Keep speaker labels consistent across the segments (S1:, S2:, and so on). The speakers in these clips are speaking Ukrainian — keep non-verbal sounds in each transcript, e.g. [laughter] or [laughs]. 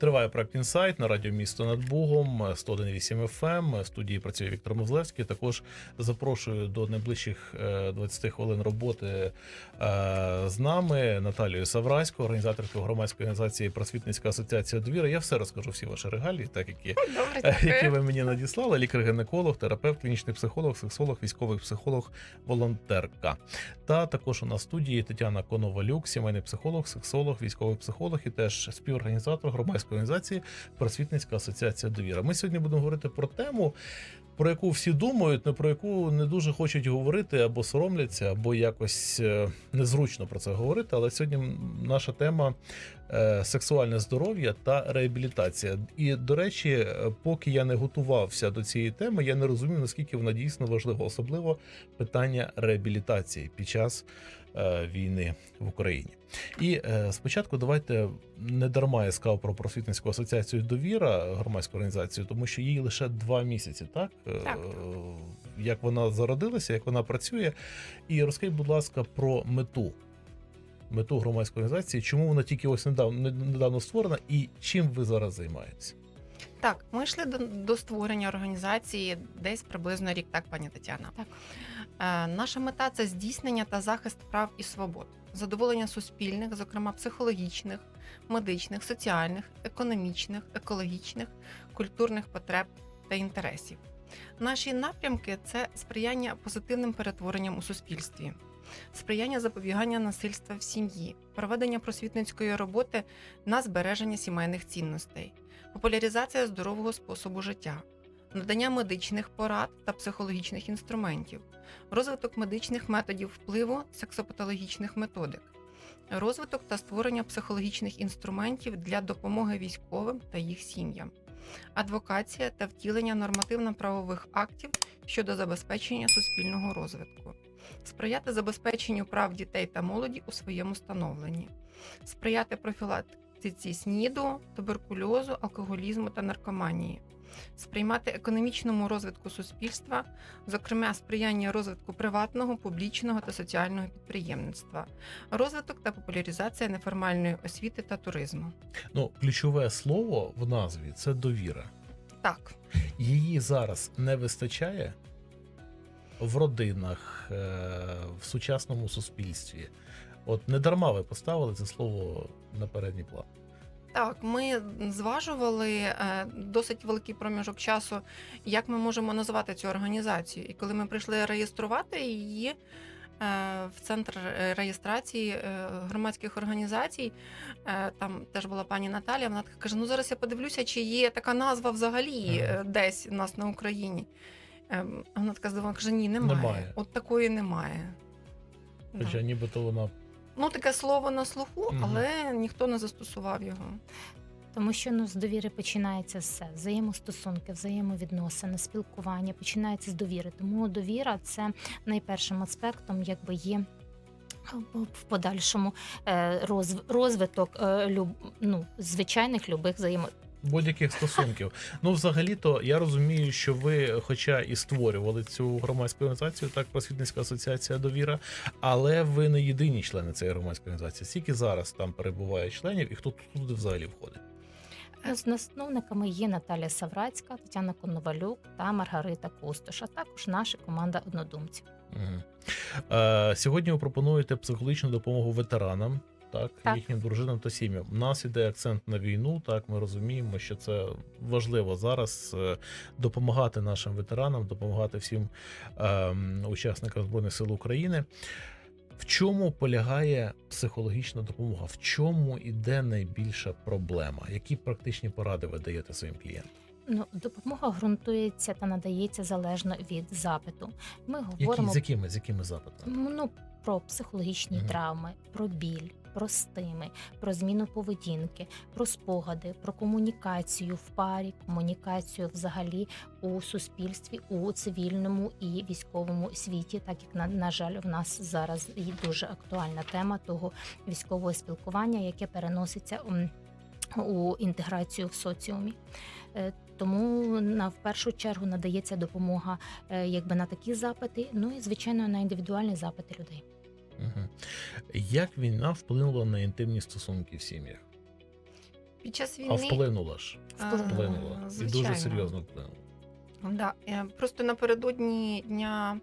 S1: Триває проект інсайт на радіо місто над Бугом 101.8 FM. В студії працює Віктор Мозлевський. Також запрошую до найближчих е, 20 хвилин роботи е, з нами Наталію Савраську, організаторку громадської організації Просвітницька асоціація довіра. Я все розкажу всі ваші регалії, так які
S2: Добре,
S1: які ви мені надіслали. Лікар-гінеколог, терапевт, клінічний психолог, сексолог, військовий психолог, волонтерка. Та також у нас в студії Тетяна Коновалюк, сімейний психолог, сексолог, військовий психолог і теж співорганізатор громадської організації Просвітницька асоціація довіра. Ми сьогодні будемо говорити про тему. Про яку всі думають, але про яку не дуже хочуть говорити або соромляться, або якось е, незручно про це говорити. Але сьогодні наша тема е, сексуальне здоров'я та реабілітація. І до речі, е, поки я не готувався до цієї теми, я не розумів, наскільки вона дійсно важлива, особливо питання реабілітації під час війни в Україні. І е, спочатку давайте не дарма я сказав про просвітницьку асоціацію довіра громадську організацію, тому що їй лише два місяці, так? Е,
S2: Так.
S1: Як вона зародилася, як вона працює. І розкажіть, будь ласка, про мету. Мету громадської організації, чому вона тільки ось недавно, недавно створена, і чим ви зараз займаєтеся?
S2: Так, ми йшли до, до створення організації десь приблизно рік, так, пані Тетяна.
S3: Так.
S2: Е, наша мета це здійснення та захист прав і свобод, задоволення суспільних, зокрема психологічних, медичних, соціальних, економічних, екологічних, культурних потреб та інтересів. Наші напрямки це сприяння позитивним перетворенням у суспільстві, сприяння запобігання насильства в сім'ї, проведення просвітницької роботи на збереження сімейних цінностей, популяризація здорового способу життя, надання медичних порад та психологічних інструментів, розвиток медичних методів впливу сексопатологічних методик, розвиток та створення психологічних інструментів для допомоги військовим та їх сім'ям, адвокація та втілення нормативно-правових актів щодо забезпечення суспільного розвитку, сприяти забезпеченню прав дітей та молоді у своєму становленні, сприяти профілактиці СНІДу, туберкульозу, алкоголізму та наркоманії, сприймати економічному розвитку суспільства, зокрема сприяння розвитку приватного, публічного та соціального підприємництва, розвиток та популяризація неформальної освіти та туризму.
S1: Ну, ключове слово в назві це довіра.
S2: Так,
S1: Її зараз не вистачає в родинах, е, в сучасному суспільстві. От не дарма ви поставили це слово на передній план.
S2: Так, ми зважували е, досить великий проміжок часу, як ми можемо назвати цю організацію. І коли ми прийшли реєструвати її е, в центр реєстрації е, громадських організацій, там теж була пані Наталія, вона така каже: ну зараз я подивлюся, чи є така назва взагалі десь у нас на Україні. Ем, вона така здивована, каже: ні, немає.
S1: Немає.
S2: От такої немає. Да.
S1: Хоча нібито вона
S2: Ну, таке слово на слуху,
S1: Мгм.
S2: але ніхто не застосував його.
S3: Тому що ну з довіри починається все. Взаємостосунки, взаємовідносини, спілкування починається з довіри. Тому довіра це найпершим аспектом, якби є. В подальшому е, розв- розвиток е, люб, ну, звичайних любих взаємо...
S1: будь-яких стосунків. Ну, взагалі-то я розумію, що ви, хоча і створювали цю громадську організацію, так просвітницька асоціація довіра, але ви не єдині члени цієї громадської організації. Скільки зараз там перебуває членів і хто туди взагалі входить?
S3: Ну, з засновниками є Наталя Саврацька, Тетяна Коновалюк та Маргарита Кустош, а також наша команда однодумців.
S1: Угу. Е, сьогодні ви пропонуєте психологічну допомогу ветеранам. Так,
S3: Так.
S1: їхнім дружинам та сім'ям. У нас іде акцент на війну. Так, ми розуміємо, що це важливо зараз е, допомагати нашим ветеранам, допомагати всім ем, учасникам збройних сил України. В чому полягає психологічна допомога? В чому іде найбільша проблема? Які практичні поради ви даєте своїм клієнтам?
S3: Ну, допомога ґрунтується та надається залежно від запиту. Ми
S1: Які з якими з якими запитами?
S3: ну, про психологічні
S1: Мгм.
S3: травми, про біль, про стими, про зміну поведінки, про спогади, про комунікацію в парі, комунікацію взагалі у суспільстві, у цивільному і військовому світі, так як на, на жаль, в нас зараз і дуже актуальна тема того військового спілкування, яке переноситься у інтеграцію в соціумі. Е, Тому на в першу чергу надається допомога е, якби на такі запити, ну і звичайно на індивідуальні запити людей.
S1: Угу. Як війна вплинула на інтимні стосунки в сім'ях?
S2: Під час війни А
S1: вплинула ж.
S2: а,
S1: Вплинула. І дуже серйозно вплинула.
S2: Да, е, просто напередодні дня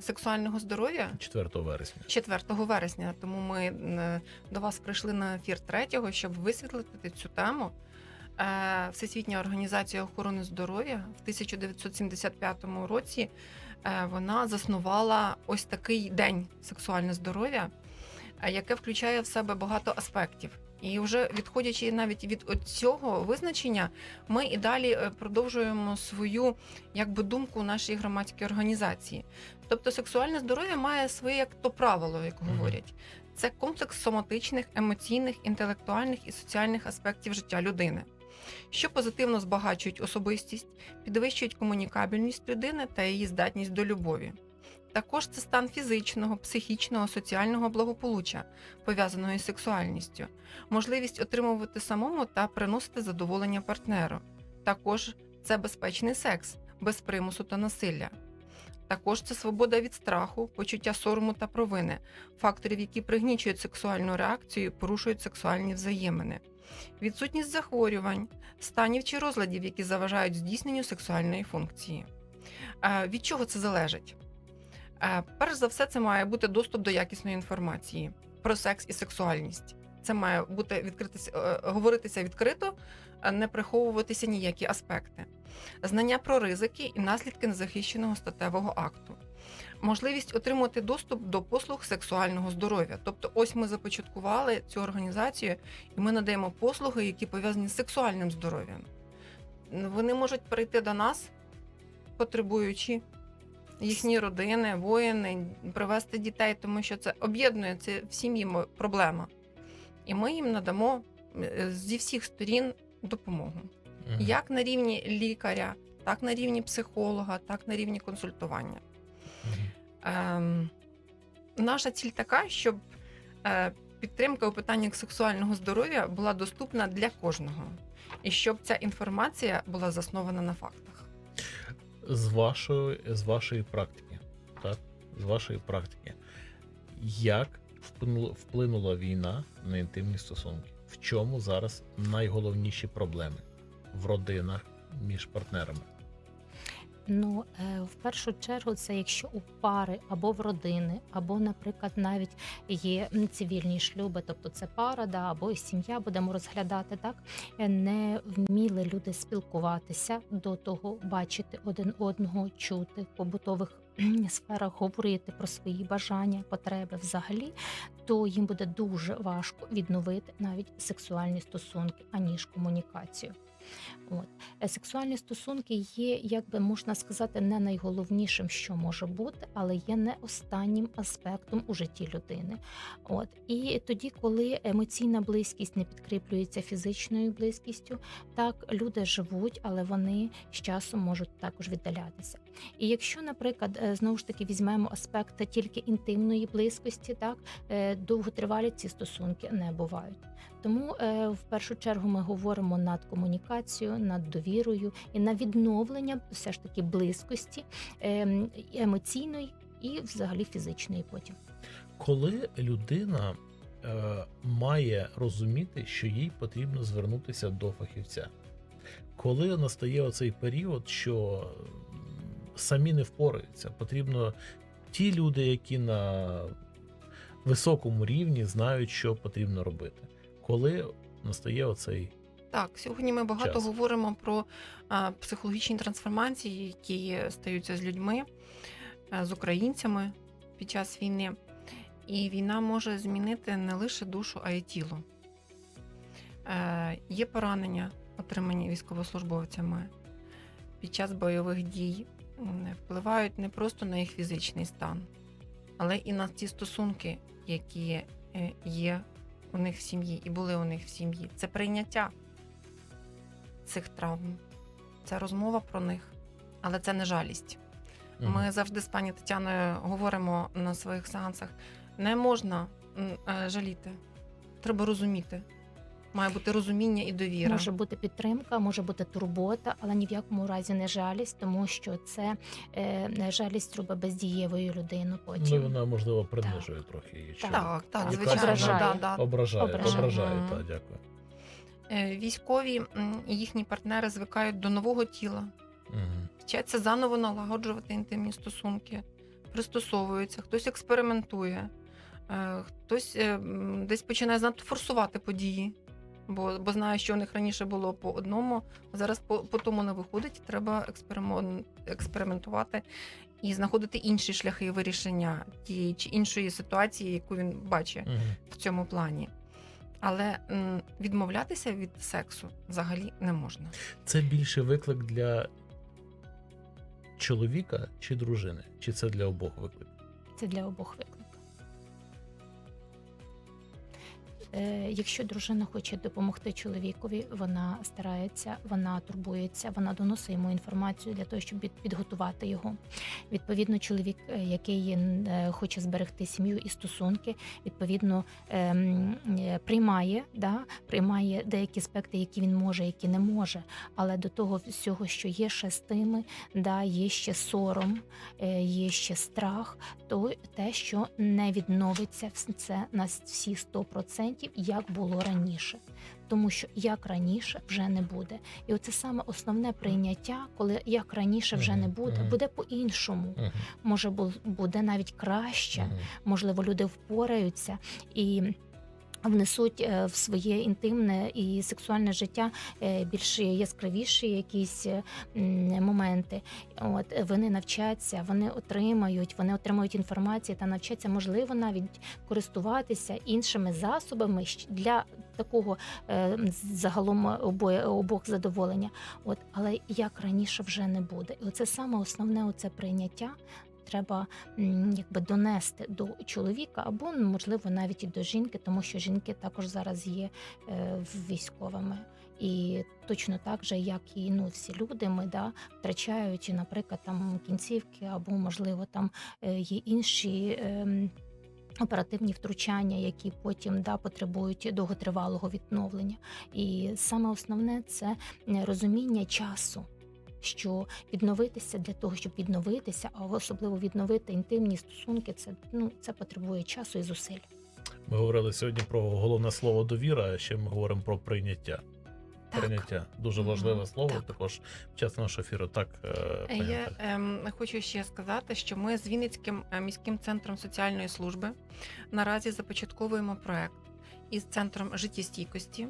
S2: сексуального здоров'я
S1: 4 вересня.
S2: 4 вересня. Тому ми е, до вас прийшли на ефір 3, щоб висвітлити цю тему. Е, Всесвітня організація охорони здоров'я в 1975 році е, вона заснувала ось такий день сексуальне здоров'я, е, яке включає в себе багато аспектів. І вже відходячи навіть від цього визначення, ми і далі продовжуємо свою якби думку нашій громадській організації. Тобто сексуальне здоров'я має своє як то правило, як говорять. Це комплекс соматичних, емоційних, інтелектуальних і соціальних аспектів життя людини, що позитивно збагачують особистість, підвищують комунікабельність людини та її здатність до любові. Також це стан фізичного, психічного, соціального благополуччя, пов'язаного із сексуальністю, можливість отримувати самому та приносити задоволення партнеру. Також це безпечний секс, без примусу та насилля. Також це свобода від страху, почуття сорому та провини, факторів, які пригнічують сексуальну реакцію, і порушують сексуальні взаємини, відсутність захворювань, станів чи розладів, які заважають здійсненню сексуальної функції. Е, Від чого це залежить? Е, Перш за все, це має бути доступ до якісної інформації про секс і сексуальність. Це має бути відкритися, е, говоритися відкрито, не приховуватися ніякі аспекти. Знання про ризики і наслідки незахищеного статевого акту. Можливість отримати доступ до послуг сексуального здоров'я. Тобто, ось ми започаткували цю організацію, і ми надаємо послуги, які пов'язані з сексуальним здоров'ям. Вони можуть прийти до нас, потребуючи їхні родини, воїни, привезти дітей, тому що це об'єднує це в сім'ї проблема. І ми їм надамо е, зі всіх сторін допомогу. Як на рівні лікаря, так на рівні психолога, так на рівні консультування. Ем, наша ціль така, щоб е, підтримка у питаннях сексуального здоров'я була доступна для кожного, і щоб ця інформація була заснована на фактах.
S1: З вашої, з вашої практики, так? З вашої практики, як вплинула війна на інтимні стосунки? В чому зараз найголовніші проблеми в родинах між партнерами?
S3: Ну, е, в першу чергу, це якщо у пари або в родини, або, наприклад, навіть є цивільні шлюби, тобто це пара, да, або сім'я, будемо розглядати так. е, Не вміли люди спілкуватися до того, бачити один одного, чути в побутових сферах, говорити про свої бажання, потреби взагалі, то їм буде дуже важко відновити навіть сексуальні стосунки, аніж комунікацію. От. Е, Сексуальні стосунки є, як би можна сказати, не найголовнішим, що може бути, але є не останнім аспектом у житті людини. От і тоді, коли емоційна близькість не підкріплюється фізичною близькістю, так люди живуть, але вони з часом можуть також віддалятися. І якщо, наприклад, е, знову ж таки візьмемо аспекти тільки інтимної близькості, так е, довготривалі ці стосунки не бувають. Тому в першу чергу ми говоримо над комунікацією, над довірою і на відновлення все ж таки близькості ем, емоційної і взагалі фізичної потім.
S1: Коли людина е, має розуміти, що їй потрібно звернутися до фахівця, коли настає оцей період, що самі не впораються, потрібно ті люди, які на високому рівні знають, що потрібно робити. Коли настає оцей
S2: Так, сьогодні ми багато
S1: Час.
S2: говоримо про а, психологічні трансформації, які стаються з людьми, а, з українцями під час війни. І війна може змінити не лише душу, а й тіло. Е, є поранення, отримані військовослужбовцями під час бойових дій, впливають не просто на їх фізичний стан, але і на ті стосунки, які е, є у них в сім'ї і були у них в сім'ї. Це прийняття цих травм, це розмова про них, але це не жалість. Ми завжди з пані Тетяною говоримо на своїх сеансах: не можна е, жаліти, треба розуміти. Має бути розуміння і довіра.
S3: Може бути підтримка, може бути турбота, але ні в якому разі не жалість, тому що це е, жалість робить бездієвою людину. Потім
S1: ну, вона можливо принижує трохи її.
S2: Так, так,
S1: Яка
S2: звичайно,
S3: ображає.
S2: да, да.
S1: ображає,
S3: Ображає.
S1: ображає, так, дякую.
S2: Е, Військові і їхні партнери звикають до нового тіла, вчаться заново налагоджувати інтимні стосунки, пристосовуються, хтось експериментує, е, хтось е, десь починає занадто форсувати події, бо, бо знає, що у них раніше було по одному, а зараз по, по тому не виходить. Треба експериментувати і знаходити інші шляхи вирішення тієї чи іншої ситуації, яку він бачить
S1: Мгм.
S2: в цьому плані. Але відмовлятися від сексу взагалі не можна.
S1: Це більше виклик для чоловіка чи дружини? Чи це для обох виклик?
S3: Це для обох виклик. Якщо дружина хоче допомогти чоловікові, вона старається, вона турбується, вона доносить йому інформацію для того, щоб підготувати його. Відповідно, чоловік, е, який е, хоче зберегти сім'ю і стосунки, відповідно ем, е, приймає, да, приймає деякі аспекти, які він може, які не може. Але до того всього, що є ще з тими, да, є ще сором, е, є ще страх, то те, що не відновиться це на всі 100%, як було раніше. Тому що як раніше вже не буде. І оце саме основне прийняття, коли як раніше вже не буде, буде по-іншому. Може, бу- буде навіть краще можливо, люди впораються і. Внесуть е, в своє інтимне і сексуальне життя е, більш яскравіші якісь е, моменти. От вони навчаться, вони отримають, вони отримують інформацію та навчаться, можливо, навіть користуватися іншими засобами для такого загалом обоє обох задоволення. От, але як раніше вже не буде. І оце саме основне оце прийняття. Треба якби донести до чоловіка або можливо навіть і до жінки, тому що жінки також зараз є е, військовими. І точно так же, як і ну всі люди, ми да втрачають, наприклад, там кінцівки, або можливо там е, є інші. ем, Оперативні втручання, які потім да потребують довготривалого відновлення, і саме основне це розуміння часу, що відновитися для того, щоб відновитися, а особливо відновити інтимні стосунки, це ну це потребує часу і зусиль.
S1: Ми говорили сьогодні про головне слово довіра, а ще ми говоримо про прийняття.
S3: Так.
S1: Прийняття дуже важливе слово.
S3: так.
S1: Також під час нашого ефіру. Так, е,
S2: Я
S1: Наталя.
S2: ем, хочу ще сказати, що ми з Вінницьким е, міським центром соціальної служби наразі започатковуємо проект із центром життєстійкості, е,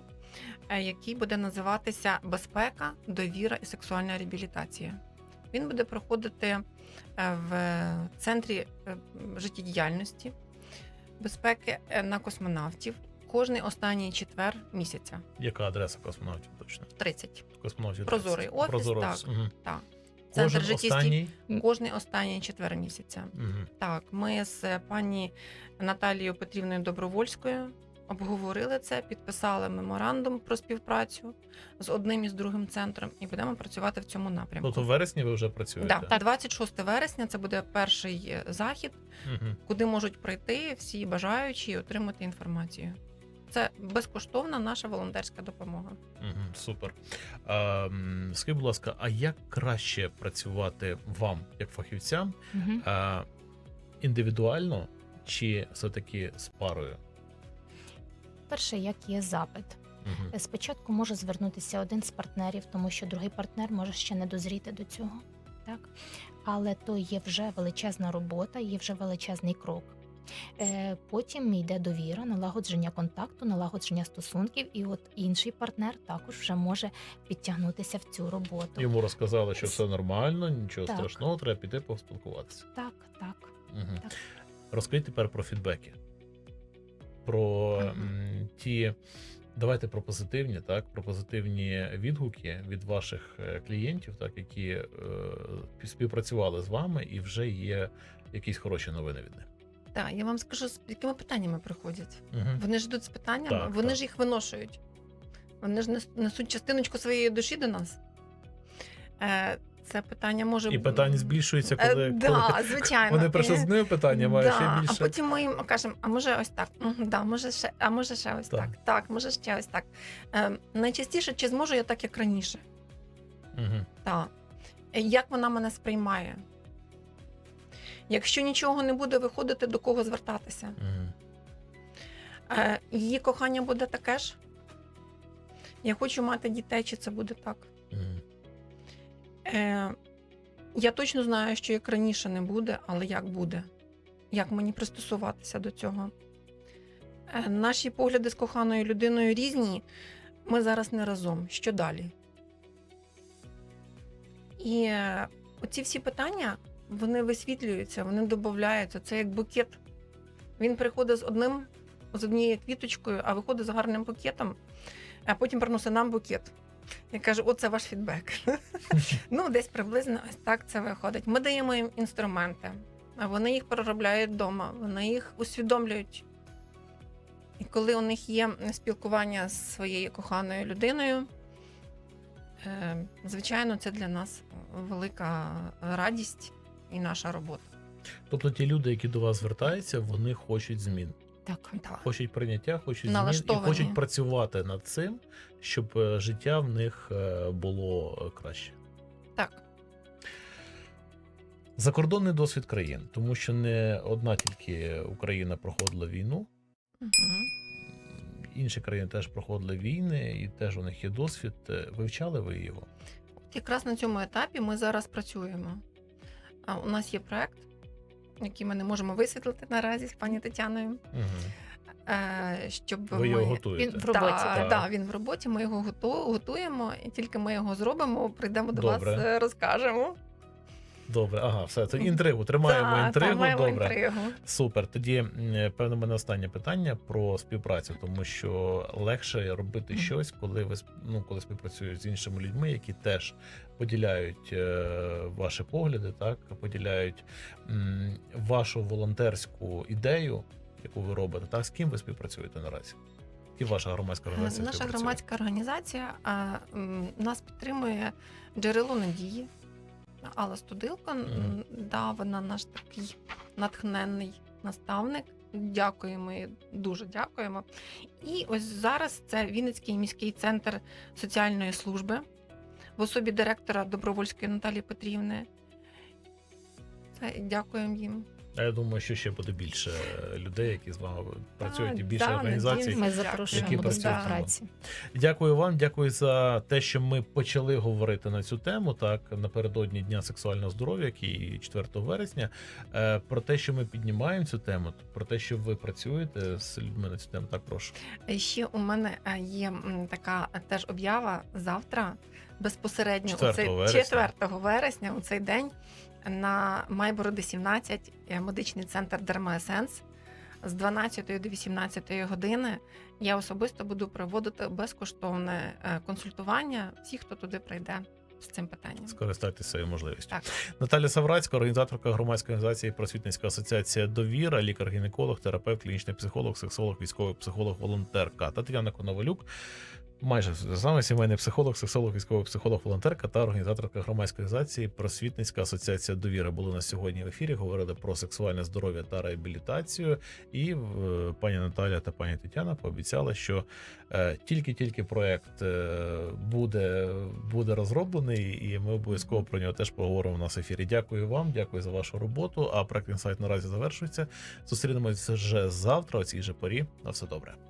S2: який буде називатися Безпека, довіра і сексуальна реабілітація. Він буде проходити е, в центрі е, життєдіяльності, безпеки е, на космонавтів кожний останній четвер місяця,
S1: Яка адреса космонавтів точно?
S2: 30.
S1: Космонавтів
S2: Прозорий офіс,
S1: Прозорий
S2: так.
S1: офіс. Мгм.
S2: Так. Центр
S1: Кожен останній.
S2: Кожний останній четвер місяця.
S1: Мгм.
S2: Так, ми з пані Наталією Петрівною Добровольською обговорили це, підписали меморандум про співпрацю з одним і з другим центром, і будемо працювати в цьому напрямку.
S1: Тобто в вересні ви вже працюєте?
S2: Да, 26 вересня це буде перший е, захід,
S1: Мгм.
S2: куди можуть прийти всі бажаючі і отримати інформацію. Це безкоштовна наша волонтерська допомога.
S1: Мгм, Супер. А, скажіть, будь ласка, а як краще працювати вам, як фахівцям,
S3: Угу.
S1: а, індивідуально чи все-таки з парою?
S3: Перше, як є запит.
S1: Мгм.
S3: Спочатку може звернутися один з партнерів, тому що другий партнер може ще не дозріти до цього. Так? Але то є вже величезна робота, є вже величезний крок. Е, Потім йде довіра, налагодження контакту, налагодження стосунків, і от інший партнер також вже може підтягнутися в цю роботу.
S1: Йому розказали, що все нормально, нічого
S3: Так.
S1: страшного, треба піти поспілкуватися.
S3: Так, так.
S1: Мгм.
S3: Так.
S1: Розкажіть тепер про фідбеки. Про
S3: Мгм.
S1: Ті. Давайте про позитивні, так, про позитивні відгуки від ваших е, клієнтів, так, які е, співпрацювали з вами, і вже є якісь хороші новини від них.
S2: Так, я вам скажу, з якими питаннями приходять.
S1: Угу.
S2: Вони ж йдуть з питаннями,
S1: Так,
S2: вони
S1: так.
S2: ж їх виношують. Вони ж несуть частиночку своєї душі до нас. Е, Це питання може
S1: І питання збільшується,
S2: Е,
S1: коли,
S2: да,
S1: коли
S2: звичайно.
S1: вони прийшли з
S2: Е,
S1: одним питанням, [laughs] а
S2: да,
S1: ще більше.
S2: А потім ми їм кажемо, а може ось так, да, може ще, а може ще ось
S1: Так.
S2: так. так, може ще ось так. Е, найчастіше, чи зможу я так, як раніше?
S1: Угу.
S2: Так. Е, Як вона мене сприймає? Якщо нічого не буде виходити, до кого звертатися?
S1: Угу.
S2: Е, Її кохання буде таке ж? Я хочу мати дітей, чи це буде так. Е, я точно знаю, що як раніше не буде, але як буде? Як мені пристосуватися до цього? Е, наші погляди з коханою людиною різні. Ми зараз не разом. Що далі? І е, оці всі питання вони висвітлюються, вони додаються. Це як букет. Він приходить з одним, з однією квіточкою, а виходить з гарним букетом, а потім приносить нам букет. Я кажу, оце ваш фідбек. [laughs] ну, десь приблизно ось так це виходить. Ми даємо їм інструменти, а вони їх переробляють вдома, вони їх усвідомлюють. І коли у них є спілкування з своєю коханою людиною, е, звичайно, це для нас велика радість і наша робота.
S1: Тобто ті люди, які до вас звертаються, вони хочуть змін.
S3: Так.
S2: Так.
S1: Хочуть прийняття, хочуть змін і хочуть працювати над цим, щоб е, життя в них е, було краще.
S2: так.
S1: Закордонний досвід країн, тому що не одна тільки Україна проходила війну,
S2: Мгм.
S1: інші країни теж проходили війни, і теж у них є досвід. Е, Вивчали ви його?
S2: От якраз на цьому етапі ми зараз працюємо. У нас є проект, який ми не можемо висвітлити наразі з пані Тетяною.
S1: Угу.
S2: Щоб
S1: Ви його
S2: ми...
S1: готуєте?
S2: Він
S3: В роботі,
S2: да,
S1: так.
S2: да, він в роботі. Ми його готуємо, і тільки ми його зробимо, прийдемо до
S1: Добре.
S2: вас, е, розкажемо.
S1: Добре, ага, все це інтригу. Тримаємо
S2: Та,
S1: інтригу.
S2: та, маємо
S1: Добре.
S2: інтригу.
S1: Супер. Тоді м, певно, в мене останнє питання про співпрацю, тому що легше робити
S2: Мгм.
S1: щось, коли ви сп- ну, коли співпрацюєш з іншими людьми, які теж поділяють е, ваші погляди, так поділяють м, вашу волонтерську ідею, яку ви робите. Так з ким ви співпрацюєте наразі? І ваша громадська організація
S2: Е, Наша
S1: співпрацює?
S2: громадська організація а, м, нас підтримує джерело надії. Алла Студилко,
S1: mm.
S2: Да, вона наш такий натхненний наставник. Дякуємо, дуже дякуємо. І ось зараз це Вінницький міський центр соціальної служби в особі директора Добровольської Наталії Петрівни. Це дякуємо їм.
S1: А я думаю, що ще буде більше людей, які з вами працюють, і більше
S2: да,
S1: організацій.
S3: Ми
S2: Які
S3: запрошуємо до
S1: працюють
S3: співпраці.
S1: Дякую вам, дякую за те, що ми почали говорити на цю тему. Так напередодні Дня сексуального здоров'я, який 4 вересня. Е, Про те, що ми піднімаємо цю тему, про те, що ви працюєте з людьми на цю тему. Так, прошу.
S2: Е, Ще у мене е, є така теж об'ява завтра, безпосередньо
S1: 4
S2: у цей
S1: вересня.
S2: 4 вересня, у цей день на Майбороди 17, е, медичний центр Дермаесенс з 12 до 18 години. Я особисто буду проводити безкоштовне е, консультування всіх, хто туди прийде з цим питанням.
S1: Скористайтеся цією можливістю.
S2: Так.
S1: Наталя Саврацька, організаторка громадської організації Просвітницька асоціація Довіра, лікар-гінеколог, терапевт, клінічний психолог, сексолог, військовий психолог, волонтерка. Тетяна Коновалюк, майже саме сімейний психолог, сексолог, військовий психолог, волонтерка та організаторка громадської організації Просвітницька асоціація Довіра були на сьогодні в ефірі. Говорили про сексуальне здоров'я та реабілітацію. І е, пані Наталя та пані Тетяна пообіцяли, що е, тільки-тільки проект е, буде, буде розроблений, і ми обов'язково про нього теж поговоримо у нас в ефірі. Дякую вам, дякую за вашу роботу. А проект інсайт наразі завершується. Зустрінемося вже завтра, о цій же порі. На все добре.